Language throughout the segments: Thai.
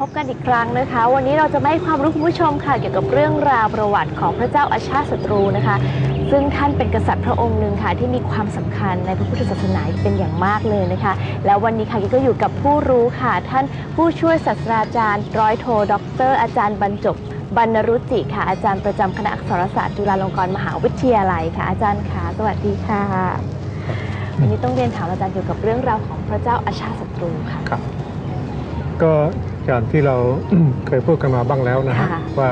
พบกันอีกครั้งนะคะ วันนี้เราจะมาให้ความรู้คุณผู้ชมค่ะ เกี่ยวกับเรื่องราวประวัติของพระเจ้าอาชาติศัตรูนะคะ ซึ่งท่านเป็นกษัตริย์พระองค์หนึ่งค่ะที่มีความสำคัญในพระพุทธศาสนาเป็นอย่างมากเลยนะคะ แล้ววันนี้ค่ะกิ๊กก็อยู่กับผู้รู้ค่ะ ท่านผู้ช่วยศาสตราจารย์ ร้อยโทด็อกเตอร์อาจารย์บรรจบบรรณรุจิค่ะ อาจารย์ประจำคณะอักษรศาสตร์จุฬาลงกรณ์มหาวิทยาลัยค่ะ อาจารย์ค่ะสวัสดีค่ะวันนี้ต้องเรียนถามอาจารย์เกี่ยวกับเรื่องราวของพระเจ้าอาชาติศัตรูค่ะครับ ก็อย่างที่เรา เคยพูดกันมาบ้างแล้วนะฮะค่ะ ว่า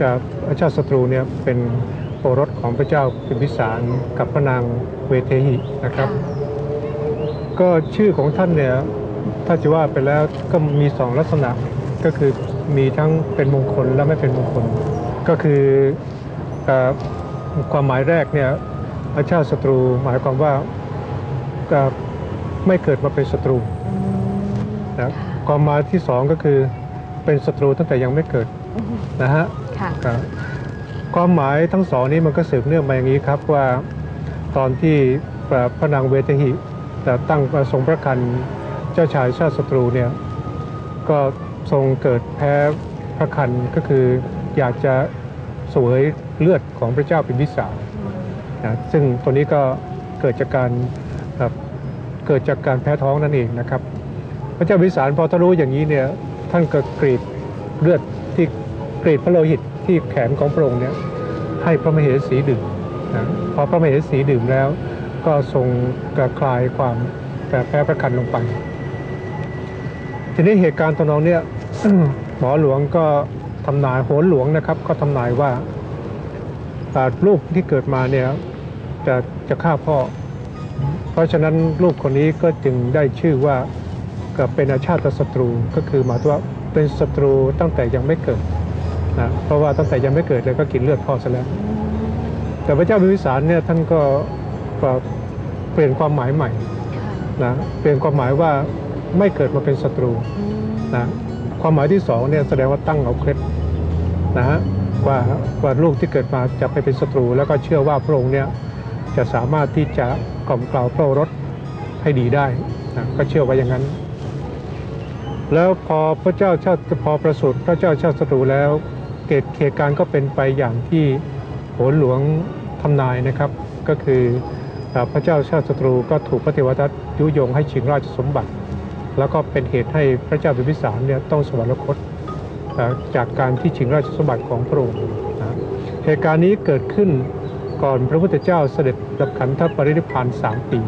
กับพระเจ้าศัตรูเนี่ยเป็นโอรสของพระเจ้าพิมพิสารกับพระนางเวเทหินะครับ ก็ชื่อของท่านเนี่ยถ้าจะว่าไปแล้วก็มีสองลักษณะก็คือมีทั้งเป็นมงคลและไม่เป็นมงคล ก็คือเออความหมายแรกเนี่ยพระเจ้าศัตรูหมายความว่าเอ่อไม่เกิดมาเป็นศัตรู นะความหมายที่สองก็คือเป็นศัตรูตั้งแต่ยังไม่เกิดอืมนะฮะค่ะครับความหมายทั้งสองนี้มันก็สืบเนื่องมาอย่างนี้ครับว่าตอนที่พระนางเวทหิแต่ตั้งทรงพระคันเจ้าชายชาติศัตรูเนี่ยก็ทรงเกิดแพ้พระคันก็คืออยากจะเสวยเลือดของพระเจ้าเป็นวิสาลนะซึ่งตัวนี้ก็เกิดจากการครับเกิดจากการแพ้ท้องนั่นเองนะครับ พระเจ้าวิสารพอท่านรู้อย่างนี้เนี่ยท่านก็กรีดเลือดที่กรีดพระโลหิตที่แขนของพระองค์เนี่ยให้พระมเหสีดื่มนะพอพระมเหสีดื่มแล้ว ก็ทรงกระคลายความแพ้แพ้ประคันลงไปทีนี้เหตุการณ์ตอนนั้นเนี่ยหมอหลวงก็ทำนายโหนหลวงนะครับ ก็ทำนายว่าลูกที่เกิดมาเนี่ยจะจะฆ่าพ่อ เพราะฉะนั้นลูกคนนี้ก็จึงได้ชื่อว่า ก็เป็นอาชาติศัตรูก็คือหมายถึงว่าเป็นศัตรูตั้งแต่ยังไม่เกิดนะเพราะว่าตั้งแต่ยังไม่เกิดเลยก็กินเลือดพ่อซะแล้ว แต่พระเจ้าพิมพิสารเนี่ยท่านก็ก็เปลี่ยนความหมายใหม่ค่ะนะเปลี่ยนความหมายว่าไม่เกิดมาเป็นศัตรูอืมนะความหมายที่สองเนี่ยแสดงว่าตั้งเอาเคล็ดนะฮะว่าว่าลูกที่เกิดมาจะไปเป็นศัตรู แล้วก็เชื่อว่าพระองค์เนี่ยจะสามารถที่จะกล่อมกล่าวพระโอรสให้ดีได้นะก็เชื่อว่าอย่างนั้น แล้วพอพระเจ้าชาติพอประสูติพระเจ้าชาติศัตรูแล้วเกิดเหตุการณ์ก็เป็นไปอย่างที่โหนหลวงทำนายนะครับ ก็คือพระเจ้าชาติศัตรูก็ถูกพระเทวทัตยุยงให้ชิงราชสมบัติ แล้วก็เป็นเหตุให้พระเจ้าพิมพิสารเนี่ยต้องสวรรคตจากการที่ชิงราชสมบัติของพระองค์นะเหตุการณ์นี้เกิดขึ้นก่อนพระพุทธเจ้าเสด็จดับขันธปรินิพพานสามปี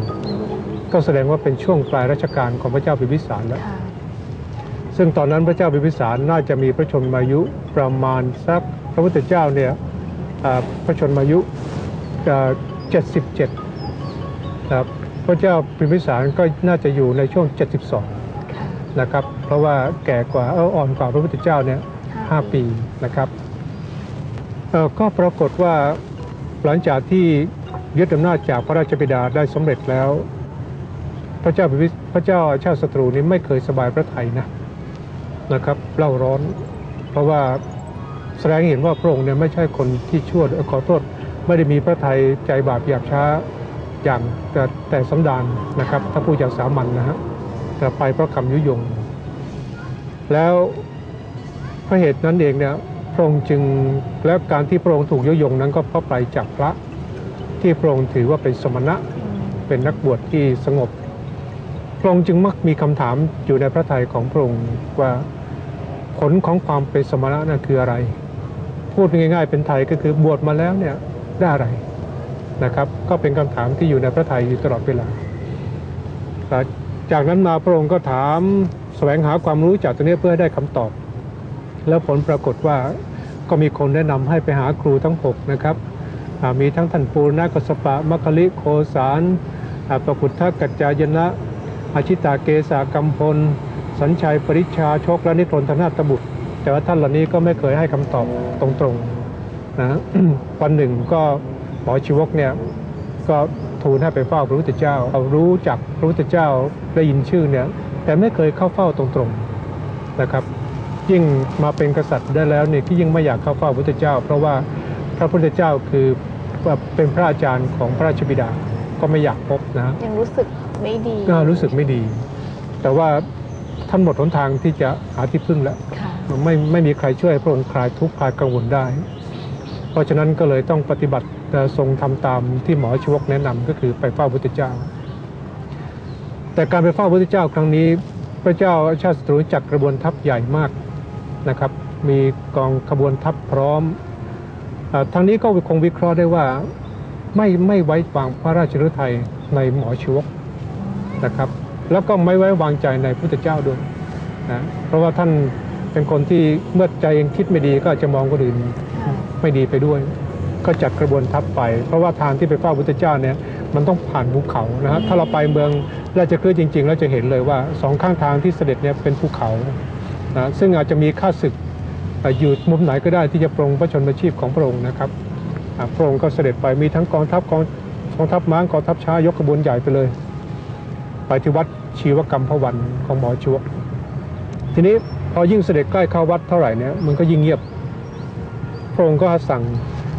ก็แสดงว่าเป็นช่วงปลายรัชกาลของพระเจ้าพิมพิสารแล้ว ซึ่งตอนนั้นพระเจ้าพิมพิสารน่าจะมีพระชนมายุประมาณสักพระพุทธเจ้าเนี่ยอ่าพระชนมายุเจ็ดสิบเจ็ดนะครับพระเจ้าพิมพิสารก็น่าจะอยู่ในช่วง 72ค่ะนะครับเพราะว่าแก่กว่าเอออ่อนกว่าพระพุทธเจ้าเนี่ยห้าปีนะครับเอ่อก็ปรากฏว่าหลังจากที่ยึดอำนาจจากพระราชบิดาได้สำเร็จแล้ว พระเจ้าพิมพิพระเจ้าชาติศัตรูนี้ไม่เคยสบายพระทัยนะ นะครับเล่าร้อน เพราะว่าแสดงเห็นว่าพระองค์เนี่ยไม่ใช่คนที่ชั่วขอโทษไม่ได้มีพระทัยใจบาปหยาบช้าอย่างแต่แต่สำดานนะครับ ถ้าพูดอย่างสามัญนนะฮะแต่ไปเพราะคำยุยง แล้วเพราะเหตุนั้นเองเนี่ยพระองค์จึงและการที่พระองค์ถูกยุยงนั้นก็เพราะไปจากพระที่พระองค์ถือว่าเป็นสมณะเป็นนักบวชที่สงบพระองค์จึงมักมีคำถามอยู่ในพระทัยของพระองค์ว่า ผลของความเป็นสมณะนั่นคืออะไร พูดง่าย ๆ เป็นไทยก็คือบวชมาแล้วเนี่ยได้อะไรนะครับ ก็เป็นคำถามที่อยู่ในพระไทยอยู่ตลอดเวลา จากนั้นมาพระองค์ก็ถามแสวงหาความรู้จากตัวนี้เพื่อให้ได้คำตอบ แล้วผลปรากฏว่าก็มีคนแนะนำให้ไปหาครูทั้งหกนะครับ มีทั้งท่านปูรณกสปะมัคคิลิโคสารอ่าปกุทธกัจจายนะอาชิตาเกษากำพล สัญชัย ปริชาโชคและนิพนธนาตบุตร แต่ว่าท่านเหล่านี้ก็ไม่เคยให้คำตอบตรงๆนะวันหนึ่งก็หมอชีวกเนี่ยก็ทูลให้ไปเฝ้าพระพุทธเจ้าเอารู้จักพระพุทธเจ้าได้ยินชื่อเนี่ยแต่ไม่เคยเข้าเฝ้าตรงๆนะครับ ยิ่งมาเป็นกษัตริย์ได้แล้วเนี่ยที่ยิ่งไม่อยากเข้าเฝ้าพระพุทธเจ้า เพราะว่าพระพุทธเจ้าคือเป็นพระอาจารย์ของพระราชบิดาก็ไม่อยากพบนะยังรู้สึกไม่ดีก็รู้สึกไม่ดี แต่ว่า ท่านหมดหนทางที่จะหาที่พึ่งแล้วค่ะไม่ไม่มีใครช่วยให้พระองค์คลายทุกข์คลายกังวลได้ เพราะฉะนั้นก็เลยต้องปฏิบัติเอ่อทรงทำตามที่หมอชวกแนะนำก็คือไปเฝ้าพระพุทธเจ้า แต่การไปเฝ้าพระพุทธเจ้าครั้งนี้ พระเจ้าชาติศัตรูจัดกระบวนทัพใหญ่มากนะครับ มีกองขบวนทัพพร้อมเออทางนี้ก็คงวิเคราะห์ได้ว่าไม่ไม่ไว้วางพระราชฤทัยในหมอชวกนะครับ แล้วก็ไม่ไว้วางใจในพระพุทธเจ้าด้วยนะเพราะว่าท่านเป็นคนที่เมื่อใจเองคิดไม่ดีก็อาจจะมองคนอื่นค่ะไม่ดีไปด้วย ก็จัดกระบวนทัพไป เพราะว่าทางที่ไปเฝ้าพุทธเจ้าเนี่ยมันต้องผ่านภูเขานะฮะถ้าเราไปเมืองราชคฤห์จริงๆแล้วจะเห็นเลยว่าสองข้างทางที่เสด็จเนี่ยเป็นภูเขานะซึ่งอาจจะมีข้าศึกเอ่ออยู่มุมไหนก็ได้ที่จะปรงพระชนมชีพของพระองค์นะครับอ่าพระองค์ก็เสด็จไปมีทั้งกองทัพกองกองทัพม้ากองทัพช้ายกขบวนใหญ่ไปเลย ไปที่วัด ชีวกรรมพวันของหมอชวกทีนี้พอยิ่งเสด็จใกล้เข้าวัดเท่าไหร่เนี่ยมันก็ยิ่งเงียบ พระองค์ก็สั่ง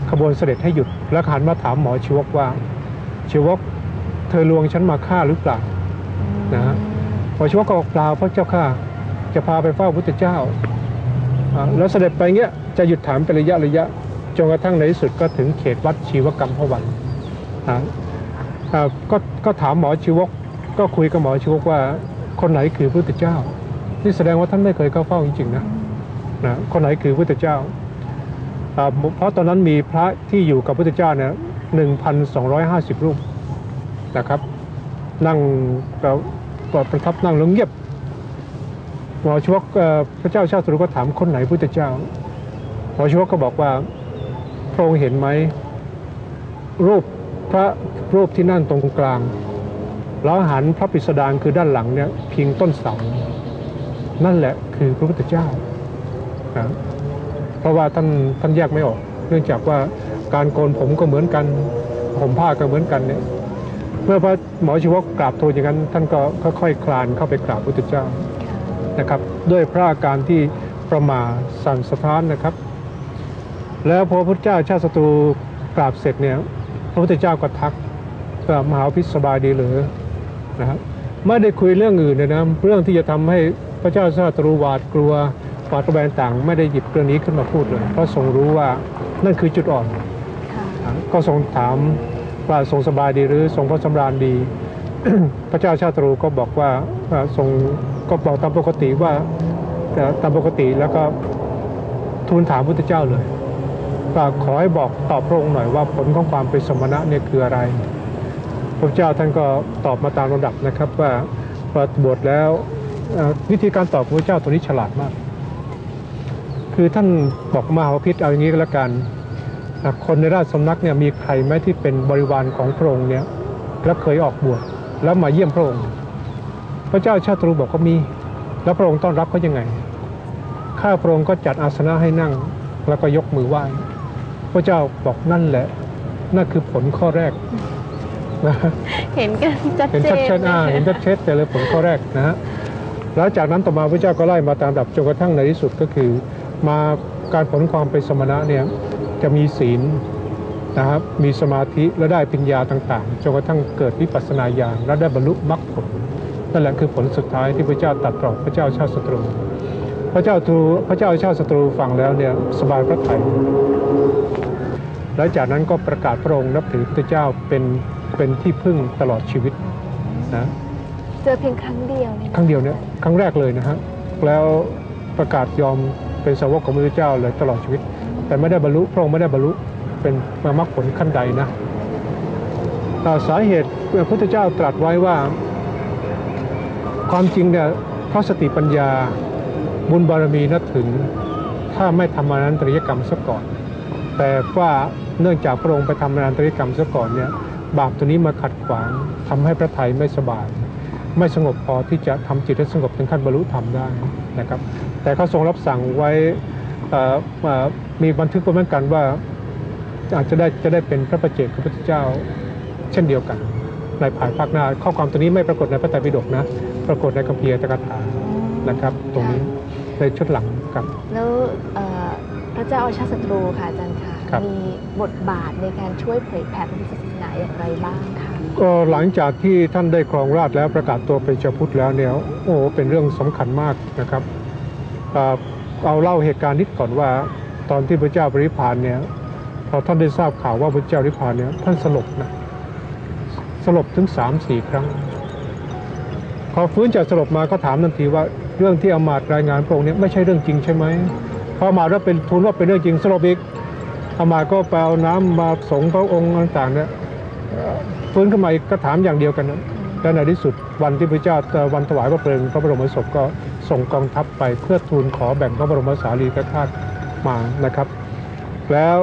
ขบวนเสด็จให้หยุด แล้วหันมาถามหมอชีวกว่าชีวกเธอลวงฉันมาฆ่าหรือเปล่านะฮะหมอชีวกก็บอกเปล่าพระเจ้าข้าจะพาไปเฝ้าพุทธเจ้า แล้วเสด็จไปเงี้ยจะหยุดถามเป็นระยะระยะจนกระทั่งในที่สุดก็ถึงเขตวัดชีวกรรมพวันอ่าอ่าก็ก็ถามหมอชีวก ก็คุยกับหมอชีวกว่าคนไหนคือพระพุทธเจ้านี่แสดงว่าท่านไม่เคยเข้าเฝ้าจริงๆนะนะคนไหนคือพระพุทธเจ้า เพราะตอนนั้นมีพระที่อยู่กับพระพุทธเจ้าเนี่ยหนึ่งพันสองร้อยห้าสิบรูปนะครับ นั่งเราประทับนั่งล้วเงียบหมอชวกพระเจ้าชาติสุรุก็ถามคนไหนพุทธเจ้าหมอชวกก็บอกว่าพระองค์เห็นไหมรูปพระรูปที่นั่งตรงกลาง แล้วหันพระปิสดารคือด้านหลังเนี่ยพิงต้นเสานั่นแหละคือพระพุทธเจ้านะเพราะว่าท่านท่านแยกไม่ออก เนื่องจากว่าการโกนผมก็เหมือนกันผมผ้าก็เหมือนกันเนี่ยเมื่อพระหมอชีวกกราบทูลอย่างนั้น ท่านก็ค่อยๆคลานเข้าไปกราบพระพุทธเจ้านะครับ ด้วยพระอาการที่ประมาสั่นสะท้านนะครับ แล้วพอพระพุทธเจ้าชาติศัตรูกราบเสร็จเนี่ยพระพุทธเจ้าก็ทักว่ามหาพิสบายดีหรือ นะครับไม่ได้คุยเรื่องอื่นเลยนะเรื่องที่จะทำให้พระเจ้าชาติศัตรูหวาดกลัวปาตระแบนต่างไม่ได้หยิบเรื่องนี้ขึ้นมาพูดเลยเพราะทรงรู้ว่านั่นคือจุดอ่อนค่ะก็ทรงถามว่าทรงสบายดีหรือทรงพระสำราญดี พระเจ้าชาตรูก็บอกว่าว่าทรงก็บอกตามปกติว่าเอ่อตามปกติแล้วก็ทูลถามพุทธเจ้าเลยว่าขอให้บอกตอบพระองค์หน่อยว่าผลของความเป็นสมณะเนี่ยคืออะไร พระเจ้าท่านก็ตอบมาตามลำดับนะครับว่าพอบวชแล้ววิธีการตอบพระเจ้าตัวนี้ฉลาดมาก คือท่านบอกมหาพิษเอาอย่างนี้ก็แล้วกันคนในราชสำนักเนี่ยมีใครไหมที่เป็นบริวารของพระองค์เนี่ยแล้วเคยออกบวชแล้วมาเยี่ยมพระองค์ พระเจ้าชาตรูบอกก็มี แล้วพระองค์ต้อนรับเขายังไง ข้าพระองค์ก็จัดอาสนะให้นั่ง แล้วก็ยกมือไหว้ พระเจ้าบอกนั่นแหละ นั่นคือผลข้อแรก นะเห็นกันชัดเห็นเจชัดนเจนอ่าเห็นชัดเจนแต่เลยผลข้อแรกนะฮะแล้วจากนั้นต่อมาพระเจ้าก็ไล่มาตามลำดับจนกระทั่งในที่สุดก็คือ มาการผลความเป็นสมณะเนี่ยจะมีศีลนะครับมีสมาธิและได้ปัญญาต่างๆจนกระทั่งเกิดวิปัสสนาญาณและได้บรรลุมรรคผลนั่นแหละคือผลสุดท้ายที่พระเจ้าตรัดตรอกพระเจ้าชาติศัตรู พระเจ้าตรูพระเจ้าชาติศัตรูฟังแล้วเนี่ยสบายพระทัยแล้วจากนั้นก็ประกาศพระองค์นับถือพระเจ้าเป็น เป็นที่พึ่งตลอดชีวิตนะเจอเพียงครั้งเดียวเนี่ยครั้งเดียวเนี่ยครั้งแรกเลยนะฮะแล้วประกาศยอมเป็นสาวกของพระพุทธเจ้าเลยตลอดชีวิต แต่ไม่ได้บรรลุพระองค์ไม่ได้บรรลุเป็นมรรคผลขั้นใดนะอ่าสาเหตุพระพุทธเจ้าตรัสไว้ว่า ความจริงเนี่ยเพราะสติปัญญาบุญบารมีนัดถึง ถ้าไม่ทำอนันตริยกรรมซะก่อน แต่ว่าเนื่องจากพระองค์ไปทำอนันตริยกรรมซะก่อนเนี่ย บาปตัวนี้มาขัดขวางทำให้พระทัยไม่สบาย ไม่สงบพอที่จะทำจิตให้สงบถึงขั้นบรรลุธรรมได้นะครับ แต่เขาทรงรับสั่งไว้เอ่อเอ่อมีบันทึกไว้เหมือนกันว่าอาจจะได้จะได้เป็นพระประเจกพระพุทธเจ้าเช่นเดียวกัน ในภายภาคหน้าข้อความตัวนี้ไม่ปรากฏในพระไตรปิฎกนะ ปรากฏในคัมภีร์อัตถกถานะครับ ตรงนี้ในชุดหลังครับแล้วเอ่อพระเจ้าอาชาติศัตรูค่ะอาจารย์ค่ะ ครับ มีบทบาทในการช่วยเผยแผ่พระพุทธศาสนาอย่างไรบ้างคะก็หลังจากที่ท่านได้ครองราชย์แล้วประกาศตัวเป็นชาวพุทธแล้วเนี่ยโอ้โหเป็นเรื่องสำคัญมากนะครับอ่าเอาเล่าเหตุการณ์นิดก่อนว่า ตอนที่พระเจ้าปรินิพพานเนี่ยพอท่านได้ทราบข่าวว่าพระเจ้าปรินิพพานเนี่ยท่านสลบนะสลบถึงสามสี่ครั้งพอฟื้นจากสลบมาก็ถามทันทีว่าเรื่องที่อามาตย์รายงานพระองค์เนี่ยไม่ใช่เรื่องจริงใช่ไหมพออามาตย์ว่าเป็นทูลว่าเป็นเรื่องจริงสลบอีก อามาตย์ก็ไปเอาน้ำมาสงพระองค์ต่างๆเนี่ยเอ่อฟื้นขึ้นมาอีกก็ถามอย่างเดียวกันนะและในที่สุดวันที่พระเจ้าเอ่อวันถวายพระเพลิงพระบรมศพก็ส่งกองทัพไปเพื่อทูลขอแบ่งพระบรมสารีริกธาตุมานะครับ แล้ว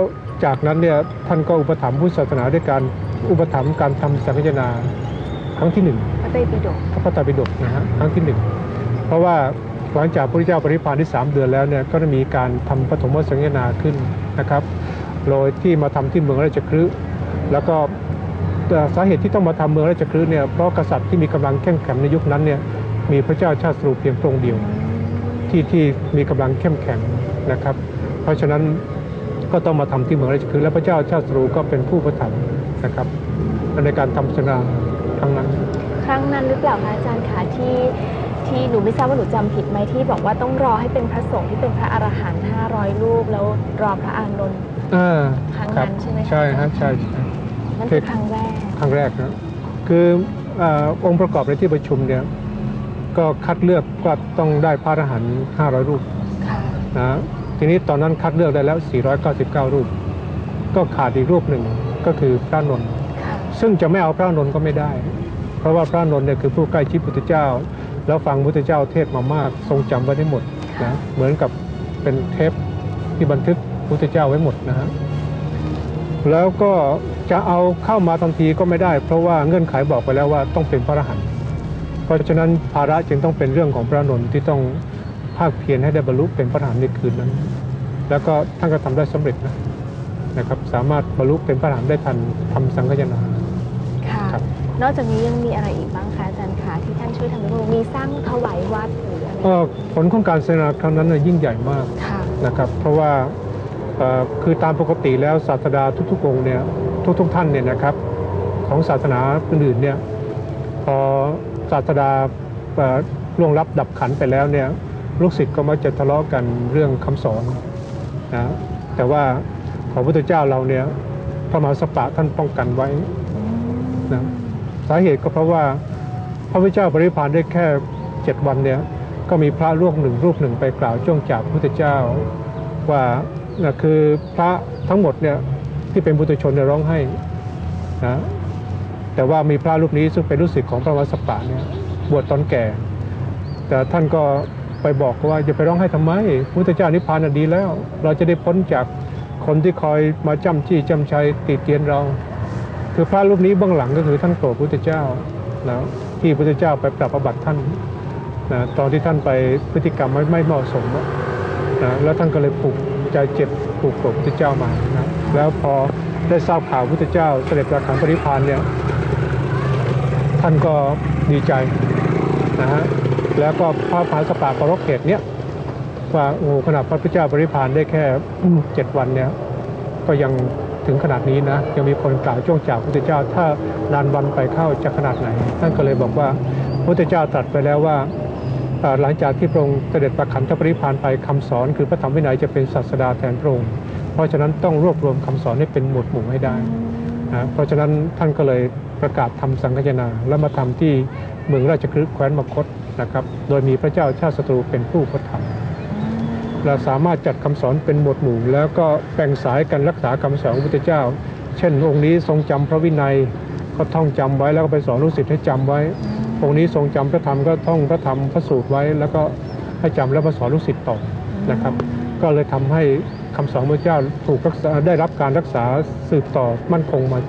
จากนั้นเนี่ยท่านก็อุปถัมภ์พุทธศาสนาด้วยการอุปถัมภ์การทำสังฆทนาครั้งที่หนึ่งพระไตรปิฎกพระไตรปิฎกนะฮะครั้งที่หนึ่งเพราะว่าหลังจากพระพุทธเจ้าปรินิพพานที่ 3 เดือนแล้วเนี่ยก็ได้มีการทำปฐมสังฆนาขึ้นนะครับ โดยที่มาทำที่เมืองราชคฤห์แล้วก็สาเหตุที่ต้องมาทำเมืองราชคฤห์เนี่ยเพราะกษัตริย์ที่มีกำลังเข้มแข็งในยุคนั้นเนี่ยมีพระเจ้าชาติสรุปเพียงพระองค์เดียวที่ที่มีกำลังเข้มแข็งนะครับ เพราะฉะนั้นก็ต้องมาทำที่เมืองราชคฤห์และพระเจ้าชาติสรุก็เป็นผู้ประทับนะครับในการทำสังฆนาครั้งนั้นครั้งนั้นหรือเปล่าคะอาจารย์คะที่ที่หนูไม่ทราบว่าหนูจำผิดไหมที่บอกว่าต้องรอให้เป็นพระสงฆ์ที่เป็นพระอรหันต์500รูปแล้วรอพระอานนท์ อ่าครั้งรันั้นใช่ไหมคะใช่ฮะใช่ใช่นั่นคือครั้งแรกครั้งแรกนะคืออาองค์ประกอบในที่ประชุมเนี่ยก็คัดเลือกว่าต้องได้พระอรหันต์500 รูปค่ะนะทีนี้ตอนนั้นคัดเลือกได้แล้ว 499 รูป ก็ขาดอีกรูปหนึ่งก็คือพระนนท์ค่ะซึ่งจะไม่เอาพระนนท์ก็ไม่ได้ เพราะว่าพระนนท์เนี่ยคือผู้ใกล้ชิดพุทธเจ้า แล้วฟังพุทธเจ้าเทศน์มามาก ทรงจำไว้ได้หมดนะเหมือนกับเป็นเทปที่บันทึก พุทธเจ้าไว้หมดนะฮะแล้วก็จะเอาเข้ามาทันทีก็ไม่ได้ เพราะว่าเงื่อนไขบอกไปแล้วว่าต้องเป็นพระอรหันต์เพราะฉะนั้นภาระจึงต้องเป็นเรื่องของพระนนท์ที่ต้องภาคเพียรให้ได้บรรลุเป็นพระอรหันต์ในคืนนั้น แล้วก็ท่านก็ทำได้สำเร็จนะนะครับ สามารถบรรลุเป็นพระอรหันต์ได้ทันทำสังฆยนาค่ะครับนอกจากนี้ยังมีอะไรอีกบ้างคะอาจารย์คะที่ท่านช่วยทำให้พระองค์มีสร้างถวายวัดหรืออะไรก็ผลของการเสนาครั้งนั้นน่ะยิ่งใหญ่มากค่ะนะครับ เพราะว่าเอ่อ คือตามปกติแล้วศาสดาทุกๆองค์เนี่ยทุกๆท่านเนี่ยนะครับของศาสนาอื่นๆเนี่ยพอศาสดาเอ่อล่วงลับดับขันไปแล้วเนี่ยลูกศิษย์ก็มักจะทะเลาะกันเรื่องคำสอนนะแต่ว่าของพระพุทธเจ้าเราเนี่ยพระมหาสปะท่านป้องกันไว้นะสาเหตุก็เพราะว่าพระพุทธเจ้าปริพานได้แค่เจ็ดวันเนี่ยก็มีพระรูปหนึ่งรูปหนึ่งไปกล่าวจ้วงจากพระพุทธเจ้าว่า นะคือพระทั้งหมดเนี่ยที่เป็นบุตรชนเนี่ยร้องไห้นะแต่ว่ามีพระรูปนี้ซึ่งเป็นลูกศิษย์ของพระวัสสปะเนี่ยบวชตอนแก่ แต่ท่านก็ไปบอกว่าอย่าไปร้องไห้ทำไมพระพุทธเจ้านิพพานดีแล้ว เราจะได้พ้นจากคนที่คอยมาจ้ำจี้จ้ำชัยติเตียนเรา คือพระรูปนี้เบื้องหลังก็คือท่านโกรธพระพุทธเจ้านะที่พระพุทธเจ้าไปปรับอบัติท่านนะตอนที่ท่านไปพฤติกรรมไม่ไม่เหมาะสมนะแล้วท่านก็เลยผูก ใจเจ็บผูกโกรธพระพุทธเจ้ามานะแล้วพอได้ทราบข่าวพระพุทธเจ้าเสด็จประคันปริพานเนี่ยท่านก็ดีใจนะฮะแล้วก็พระมหาสปากรกเหตุเนี้ยว่าโอ้ขนาดพระพุทธเจ้าปริพานได้แค่เจ็ดวันเนี่ยก็ยังถึงขนาดนี้นะยังมีคนกล่าวจ้วงจากพระพุทธเจ้าถ้านานวันไปเข้าจะขนาดไหนท่านก็เลยบอกว่าพระพุทธเจ้าตรัสไปแล้วว่า หลังจากที่พระองค์เสด็จประคันธปริพานไปคำสอนคือพระธรรมวินัยจะเป็นศาสดาแทนพระองค์เพราะฉะนั้นต้องรวบรวมคำสอนให้เป็นหมวดหมู่ให้ได้นะเพราะฉะนั้นท่านก็เลยประกาศทำสังฆนาแล้วมาทำที่เมืองราชคฤห์แคว้นมคตนะครับ โดยมีพระเจ้าชาติศัตรูเป็นผู้ประทับเราสามารถจัดคำสอนเป็นหมวดหมู่ แล้วก็แบ่งสายกันรักษาคำสอนของพระพุทธเจ้า เช่นองค์นี้ทรงจำพระวินัยก็ท่องจำไว้แล้วก็ไปสอนลูกศิษย์ให้จำไว้ องค์นี้ทรงจำพระธรรมก็ท่องพระธรรมพระสูตรไว้ แล้วก็ให้จำแล้วมาสอนลูกศิษย์ต่อนะครับ ก็เลยทำให้คำสอนพระเจ้าถูกรักษาได้รับการรักษาสืบต่อมั่นคงมา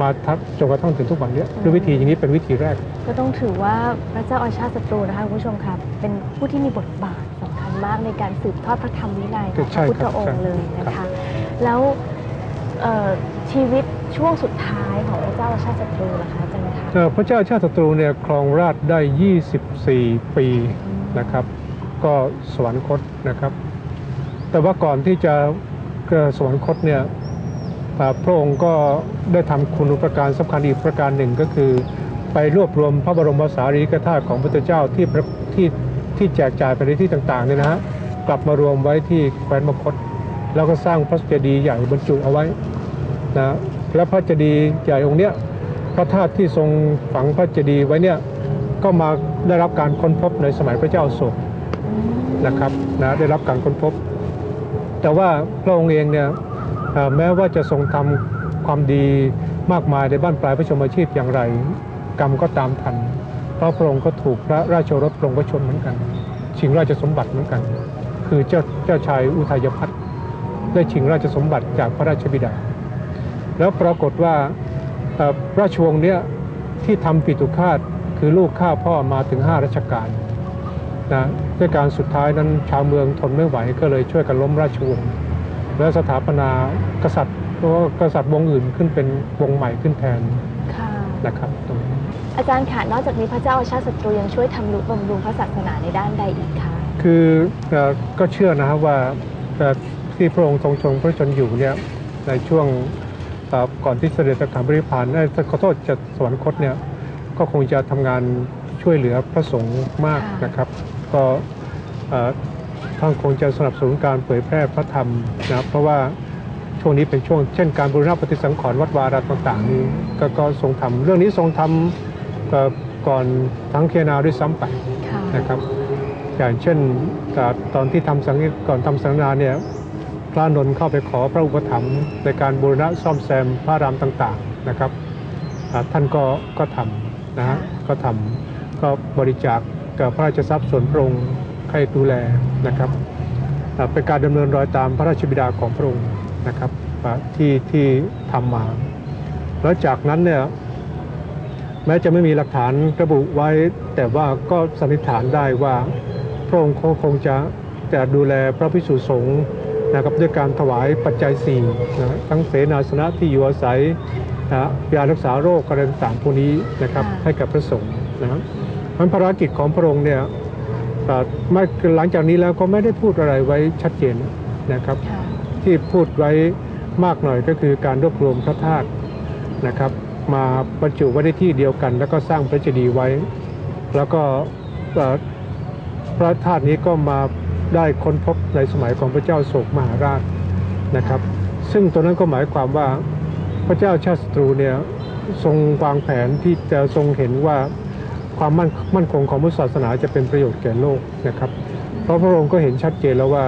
มาทักจนกระทั่งถึงทุกวันนี้ด้วยวิธีอย่างนี้เป็นวิธีแรก ก็ต้องถือว่าพระเจ้าอาชาติศัตรูนะคะคุณผู้ชมครับเป็นผู้ที่มีบทบาทสำคัญมากในการสืบทอดพระธรรมวินัยของพใช่ระพุทคธรับองใช่ค์เลยนะครัคะบแล้วเอ่อชีวิตช่วงสุดท้ายของพระเจ้าอาชาติศัตรูล่ะคะอาจารย์คะเอ่อ พระเจ้าชาติศัตรูเนี่ยครองราชได้ 24 ปีนะครับ ก็สวรรคตนะครับ แต่ว่าก่อนที่จะสวรรคตเนี่ยพระองค์ก็ได้ทำคุณูปการสำคัญอีกประการหนึ่งก็คือ ไปรวบรวมพระบรมสารีริกธาตุของพระพุทธเจ้าที่ที่ที่แจกจ่ายไปในที่ต่างๆเนี่ยนะฮะกลับมารวมไว้ที่แคว้นมคต แล้วก็สร้างพระเจดีย์ใหญ่บรรจุเอาไว้นะและพระเจดีย์ใหญ่องค์เนี้ย พระธาตุที่ทรงฝังพระเจดีย์ไว้เนี่ยก็มาได้รับการค้นพบในสมัยพระเจ้าโศกนะครับนะได้รับการค้นพบ แต่ว่าพระองค์เองเนี่ยแม้ว่าจะทรงทำความดีมากมายในบ้านปลายพระชนมาชีพอย่างไร กรรมก็ตามทัน เพราะพระองค์ก็ถูกพระราชรสปรงพระชนเหมือนกัน ชิงราชสมบัติเหมือนกัน คือเจ้าเจ้าชายอุทัยพัฒน์ได้ชิงราชสมบัติจากพระราชบิดา แล้วปรากฏว่า พระราชวงศ์เนี่ยที่ทำปิตุคาตคือลูกฆ่าพ่อมาถึงห้ารัชกาลนะด้วยการสุดท้ายนั้นชาวเมืองทนไม่ไหวก็เลยช่วยกันล้มราชวงศ์และสถาปนากษัตริย์เพราะว่ากษัตริย์วงศ์อื่นขึ้นเป็นวงศ์ใหม่ขึ้นแทนค่ะนะครับตรงนี้อาจารย์ค่ะนอกจากนี้พระเจ้าอาชาติศัตรูยังช่วยทำนุบำรุงพระศาสนาในด้านใดอีกคะคือเอ่อก็เชื่อนะครับว่าเอ่อที่พระองค์ทรงชงพระชนอยู่เนี่ยในช่วงเอ่อ ก่อนที่เสด็จไปขับริพานเอ้ยขอโทษจะสวรรคตเนี่ยก็คงจะทำงานช่วยเหลือพระสงฆ์มากนะครับ ก็เอ่อท่านคงจะสนับสนุนการเผยแพร่พระธรรมนะครับเพราะว่าช่วงนี้เป็นช่วง เช่นการบูรณะปฏิสังขรณ์วัดวาระต่างๆนี้ก็ก็ทรงทำเรื่องนี้ทรงทำเอ่อก่อนทั้งเคียนาด้วยซ้ำไปค่ะนะครับ อย่างเช่นอ่าตอนที่ทำสังฆก่อนทำสังฆนาเนี่ยพ ระนนท์เข้าไปขอพระอุปถัมภ์ในการบูรณะซ่อมแซมพระรามต่างๆนะครับท่านก็ก็ทำนะฮะก็ทำก็บริจาคกับพระราชทรัพย์ส่วนพระองค์ให้ดูแลนะครับเป็นการดำเนินรอยตามพระราชบิดาของพระองค์นะครับที่ที่ทำมาแล้วจากนั้นเนี่ยแม้จะไม่มีหลักฐานระบุไว้ แต่ว่าก็สันนิษฐานได้ว่าพระองค์คงจะจะดูแลพระภิกษุสงฆ์ นะครับด้วยการถวายปัจจัยสี่นะทั้งเสนาสนะที่อยู่อาศัยนะยารักษาโรคอะไรต่างๆพวกนี้นะครับให้กับพระสงฆ์นะครับมันภารกิจของพระองค์เนี่ยเอ่อไม่หลังจากนี้แล้วก็ไม่ได้พูดอะไรไว้ชัดเจนนะครับค่ะที่พูดไว้มากหน่อยก็คือการรวบรวมพระธาตุนะครับ มาบรรจุไว้ในที่เดียวกัน แล้วก็สร้างพระเจดีย์ไว้ แล้วก็เอ่อพระธาตุนี้ก็มา ได้ค้นพบในสมัยของพระเจ้าโศกมหาราชนะครับ ซึ่งตัวนั้นก็หมายความว่าพระเจ้าชาติศัตรูเนี่ยทรงวางแผนที่จะทรงเห็นว่าความมั่นมั่นคงของพุทธศาสนาจะเป็นประโยชน์แก่โลกนะครับ เพราะพระองค์ก็เห็นชัดเจนแล้วว่า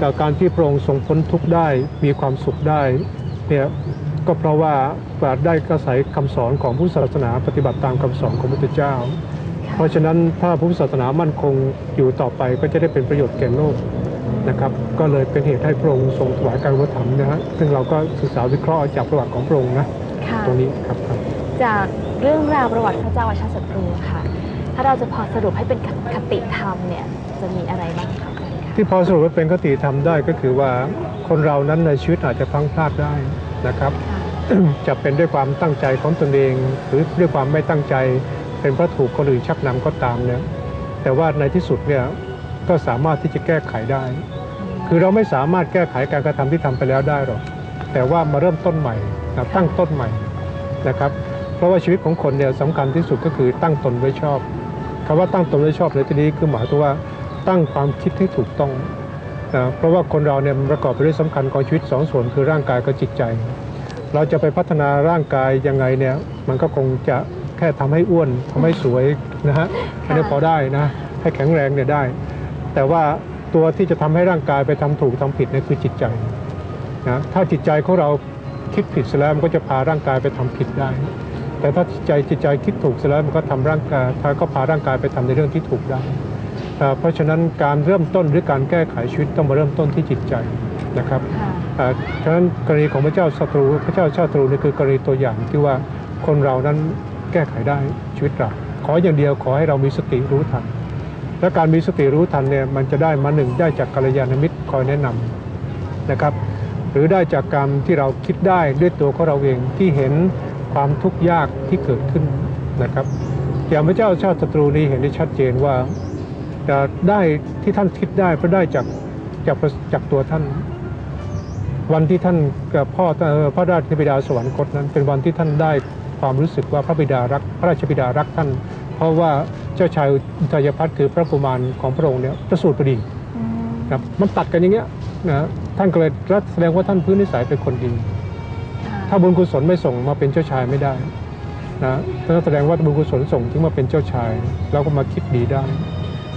กการที่พระองค์ทรงพ้นทุกข์ได้มีความสุขได้เนี่ยก็เพราะว่าปราดได้กระสายคำสอนของพุทธศาสนาปฏิบัติตามคำสอนของพระพุทธเจ้า เพราะฉะนั้นถ้าพุทธศาสนามั่นคงอยู่ต่อไปก็จะได้เป็นประโยชน์แก่โลกนะครับก็เลยเป็นเหตุให้พระองค์ทรงถวายการอุปถัมภ์นะฮะซึ่งเราก็ศึกษาวิเคราะห์จากประวัติของพระองค์นะค่ะตรงนี้ครับครับจากเรื่องราวประวัติพระเจ้าอาชาติศัตรูค่ะ ถ้าเราจะพอสรุปให้เป็นคติธรรมเนี่ยจะมีอะไรบ้างคะอาจารย์คะที่พอสรุปว่าเป็นคติธรรมได้ก็คือว่าคนเรานั้นในชีวิตอาจจะพลังพลาดได้นะครับค่ะจะเป็นด้วยความตั้งใจของตนเอง หรือด้วยความไม่ตั้งใจ เป็นเพราะถูกคนอื่นชักนำก็ตามเนี่ยแต่ว่าในที่สุดเนี่ยก็สามารถที่จะแก้ไขได้ คือเราไม่สามารถแก้ไขการกระทำที่ทำไปแล้วได้หรอกแต่ว่ามาเริ่มต้นใหม่นะตั้งต้นใหม่นะครับเพราะว่าชีวิตของคนเนี่ยสำคัญที่สุดก็คือตั้งตนไว้ชอบคำว่าตั้งตนไว้ชอบในที่นี้คือหมายถึงว่าตั้งความคิดให้ถูกต้องนะเพราะว่าคนเราเนี่ยประกอบไปด้วยสำคัญของชีวิตสองส่วนคือร่างกายกับจิตใจ เราจะไปพัฒนาร่างกายยังไงเนี่ยมันก็คงจะ แค่ทำให้อ้วนทำให้สวยนะฮะอันนี้พอได้นะให้แข็งแรงเนี่ยได้ แต่ว่าตัวที่จะทำให้ร่างกายไปทำถูกทำผิดเนี่ยคือจิตใจนะถ้าจิตใจของเราคิดผิดเสียแล้วมันก็จะพาร่างกายไปทำผิดได้ แต่ถ้าจิตใจจิตใจคิดถูกเสียแล้วมันก็ทำร่างกายถ้าก็พาร่างกายไปทำในเรื่องที่ถูกได้อ่าเพราะฉะนั้นการเริ่มต้นหรือการแก้ไขชีวิตต้องมาเริ่มต้นที่จิตใจนะครับค่ะอ่าฉะนั้นกรณีของพระเจ้าศัตรูพระเจ้าชาตรูนี่คือกรณีตัวอย่างที่ว่าคนเรานั้น แก้ไขได้ชีวิตเราขออย่างเดียวขอให้เรามีสติรู้ทัน และการมีสติรู้ทันเนี่ยมันจะได้มาหนึ่งได้จากกัลยาณมิตรคอยแนะนำนะครับ หรือได้จากการที่เราคิดได้ด้วยตัวของเราเองที่เห็นความทุกข์ยากที่เกิดขึ้นนะครับ อย่างพระเจ้าชาติศัตรูนี้เห็นได้ชัดเจนว่าจะได้ที่ท่านคิดได้เพราะได้จากจากจากตัวท่าน วันที่ท่านกับพ่อเอ่อพระราชบิดาสวรรคตนั้น เป็นวันที่ท่านได้ ความรู้สึกว่าพระบิดารักพระราชบิดารักท่าน เพราะว่าเจ้าชายอุทยพัฒน์คือพระกุมารของพระองค์เนี่ยประสูติพอดีอืมครับมันตัดกันอย่างเงี้ยนะท่านก็เลยรัแสดงว่าท่านพื้นนิสัยเป็นคนดี ถ้าบุญกุศลไม่ส่งมาเป็นเจ้าชายไม่ได้นะแสดงว่าบุญกุศลส่งถึงมาเป็นเจ้าชายแล้วก็มาคิดดีได้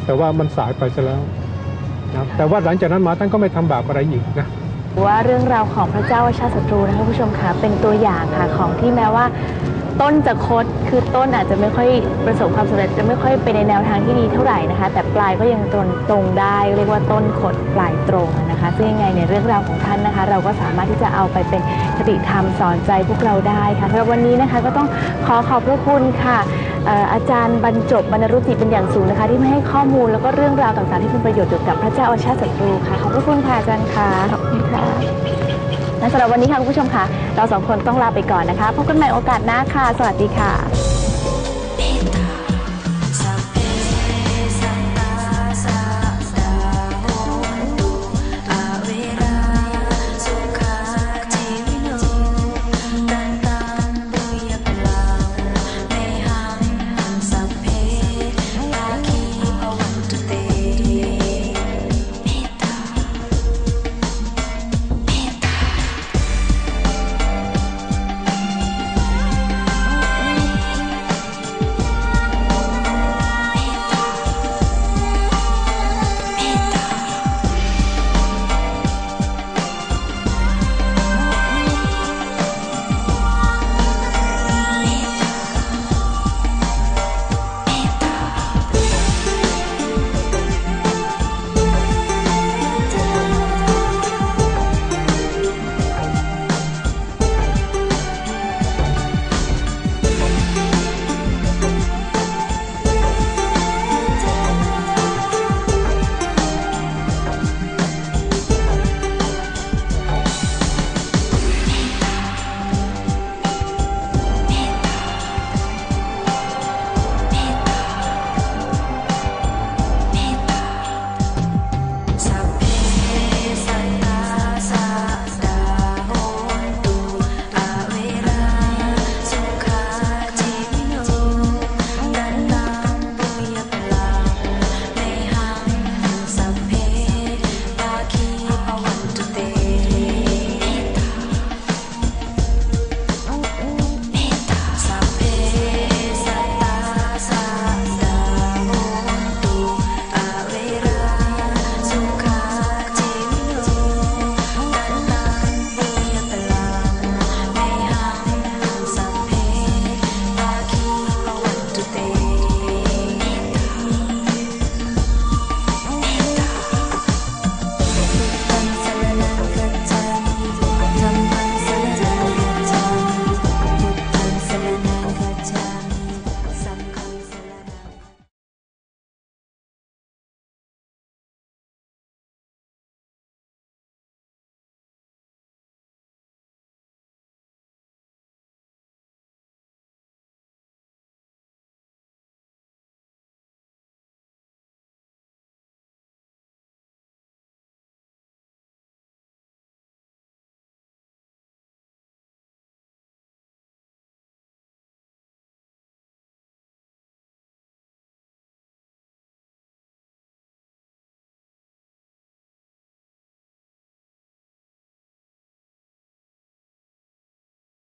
แต่ว่ามันสายไปซะแล้วนะแต่ว่าหลังจากนั้นมาท่านก็ไม่ทำบาปอะไรอีกนะว่าเรื่องราวของพระเจ้าอาชาศัตรูนะคะผู้ชมคะเป็นตัวอย่างค่ะของที่แม้ว่า ต้นจะคดคือต้นอาจจะไม่ค่อยประสบความสำเร็จจะไม่ค่อยไปในแนวทางที่ดีเท่าไหร่นะคะ แต่ปลายก็ยังตรงตรงได้ เรียกว่าต้นคดปลายตรงนะคะซึ่งยังไงในเรื่องราวของท่านนะคะ เราก็สามารถที่จะเอาไปเป็นคติธรรมสอนใจพวกเราได้ค่ะสำหรับวันนี้นะคะก็ต้องขอขอบพระคุณค่ะอาจารย์บรรจบบรรณรุจิเป็นอย่างสูงนะคะ ที่มาให้ข้อมูลแล้วก็เรื่องราวต่างๆที่เป็นประโยชน์เกี่ยวกับพระเจ้าอาชาติศัตรูค่ะขอบพระคุณค่ะอาจารย์ค่ะขอบคุณค่ะ และสำหรับวันนี้ค่ะคุณผู้ชมค่ะ เราสองคนต้องลาไปก่อนนะคะ พบกันใหม่โอกาสหน้าค่ะ สวัสดีค่ะ